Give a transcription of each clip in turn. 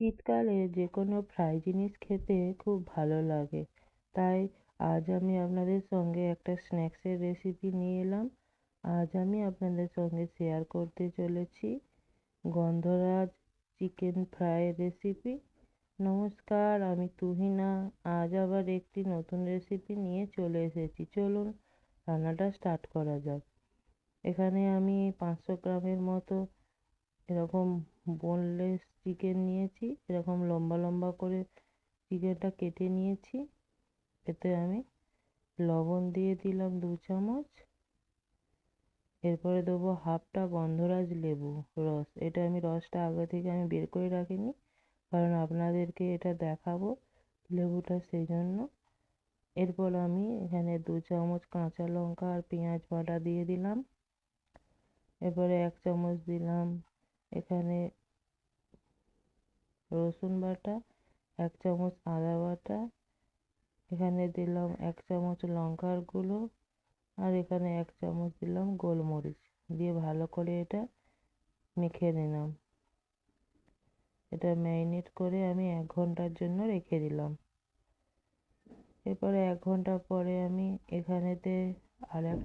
শীতকালে যে কোনো ফ্রাই জিনিস খেতে খুব ভালো লাগে। তাই আজ আমি আপনাদের সঙ্গে একটা স্ন্যাক্সের রেসিপি নিয়ে এলাম। আজ আমি আপনাদের সঙ্গে শেয়ার করতে চলেছি গন্ধরাজ চিকেন ফ্রাই রেসিপি। নমস্কার, আমি তুহিনা। আজ আবার একটি নতুন রেসিপি নিয়ে চলে এসেছি। চলুন রান্নাটা স্টার্ট করা যাক। এখানে আমি পাঁচশো গ্রামের মতো এরকম বোনলেস চিকেন নিয়েছি, এরকম লম্বা লম্বা করে চিকেনটা কেটে নিয়েছি। এতে আমি লবণ দিয়ে দিলাম দু চামচ। এরপরে দেবো হাফটা গন্ধরাজ লেবু রস। এটা আমি রসটা আগে থেকে আমি বের করে রাখিনি, কারণ আপনাদেরকে এটা দেখাবো লেবুটা সেই জন্য এরপর আমি এখানে দু চামচ কাঁচা লঙ্কা আর পেঁয়াজ বাটা দিয়ে দিলাম। এরপরে এক চামচ দিলাম এখানে রসুন বাটা, এক চামচ আদা বাটা, এখানে দিলাম এক চামচ লঙ্কার গুঁড়ো আর এখানে এক চামচ দিলাম গোলমরিচ। দিয়ে ভালো করে এটা মেখে নিলাম। এটা ম্যারিনেট করে আমি এক ঘণ্টার জন্য রেখে দিলাম। এরপরে এক ঘণ্টা পরে আমি এখানেতে আর এক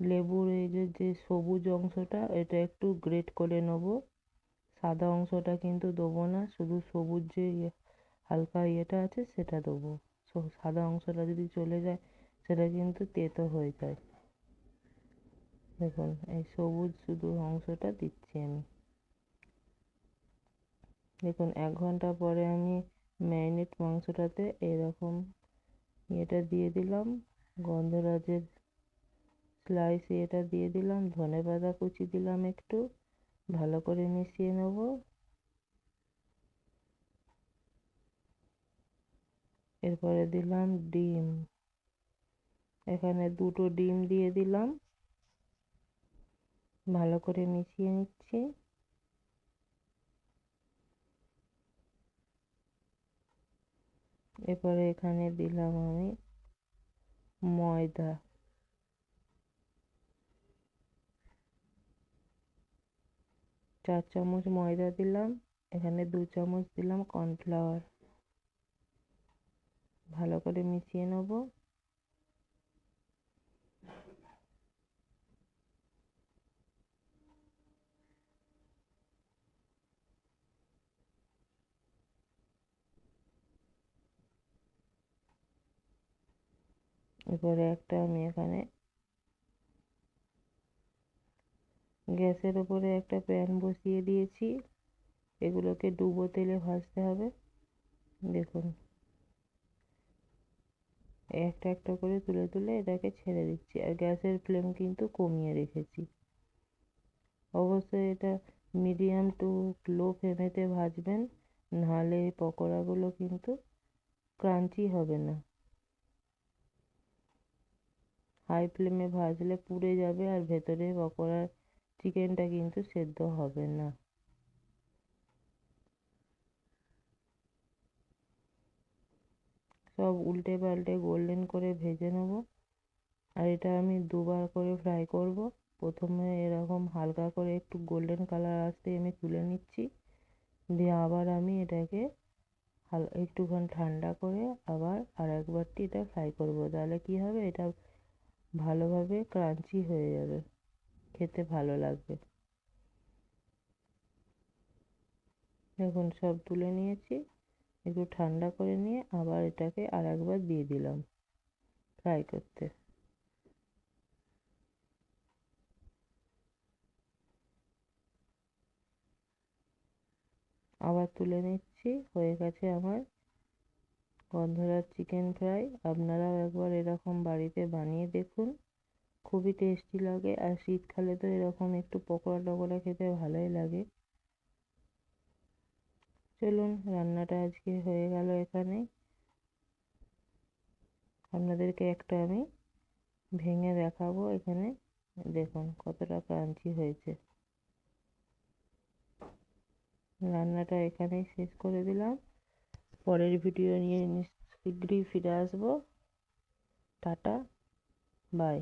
লেবুর এই যে যে সবুজ অংশটা, এটা একটু গ্রেট করে নেব। সাদা অংশটা কিন্তু দেবো না, শুধু সবুজ যে ইয়ে হালকা ইয়েটা আছে সেটা দেবো। সাদা অংশটা যদি চলে যায়, সেটা কিন্তু তেতো হয়ে যায়। দেখুন, এই সবুজ শুধু অংশটা দিচ্ছি আমি। দেখুন, এক ঘণ্টা পরে আমি ম্যারিনেট মাংসটাতে এরকম ইয়েটা দিয়ে দিলাম, গন্ধরাজের স্লাইস এটা দিয়ে দিলাম ধনে পাতা কুচি দিলাম একটু। ভালো করে মিশিয়ে নেব। এরপরে দিলাম ডিম। এখানে দুটো ডিম দিয়ে দিলাম। ভালো করে মিশিয়ে নিচ্ছি। এরপরে এখানে দিলাম আমি ময়দা। চার চামচ ময়দা দিলাম, এখানে দু চামচ দিলাম কর্নফ্লাওয়ার। ভালো করে মিশিয়ে নেব। এরপরে একটা আমি এখানে গ্যাসের ওপরে একটা প্যান বসিয়ে দিয়েছি। এগুলোকে ডুবো তেলে ভাজতে হবে। দেখুন। একটা একটা করে তুলে তুলে এটাকে ছেড়ে দিচ্ছি। আর গ্যাসের ফ্লেম কিন্তু কমিয়ে রেখেছি। অবশ্যই এটা মিডিয়াম টু লো ফ্লেমেতে ভাজবেন। নাহলে পকোড়াগুলো কিন্তু ক্রাঞ্চি হবে না। হাই ফ্লেমে ভাজলে পুড়ে যাবে আর ভেতরে পকোড়ার চিকেনটা কিন্তু সেদ্ধ হবে না। সব উল্টে পাল্টে গোল্ডেন করে ভেজে নেব। আর এটা আমি দুবার করে ফ্রাই করব। প্রথমে এরকম হালকা করে একটু গোল্ডেন কালার আসতে আমি তুলে নিচ্ছি। দিয়ে আবার আমি এটাকে হাল, একটুখানি ঠান্ডা করে আবার আর একবারটি এটা ফ্রাই করব। তাহলে কি হবে? এটা ভালোভাবে ক্রাঞ্চি হয়ে যাবে। খেতে ভালো লাগবে। দেখুন, সব তুলে নিয়েছি, একটু ঠান্ডা করে নিয়ে আবার এটাকে আর একবার দিয়ে দিলাম ফ্রাই করতে। আবার তুলে নিচ্ছি, হয়ে গেছে আমার গন্ধরাজ চিকেন ফ্রাই আপনারাও একবার এরকম বাড়িতে বানিয়ে দেখুন। খুবই টেস্টি লাগে আর শীতকালে তো এরকম একটু পকোড়া টকোড়া খেতে ভালোই লাগে। চলুন, রান্নাটা আজকে হয়ে গেল এখানে। আপনাদেরকে একটা আমি ভেঙে দেখাবো এখানে। দেখুন কতটা ক্রাঞ্চি হয়েছে। রান্নাটা এখানেই শেষ করে দিলাম। পরের ভিডিও নিয়ে শীঘ্রই ফিরে আসব। Tata bye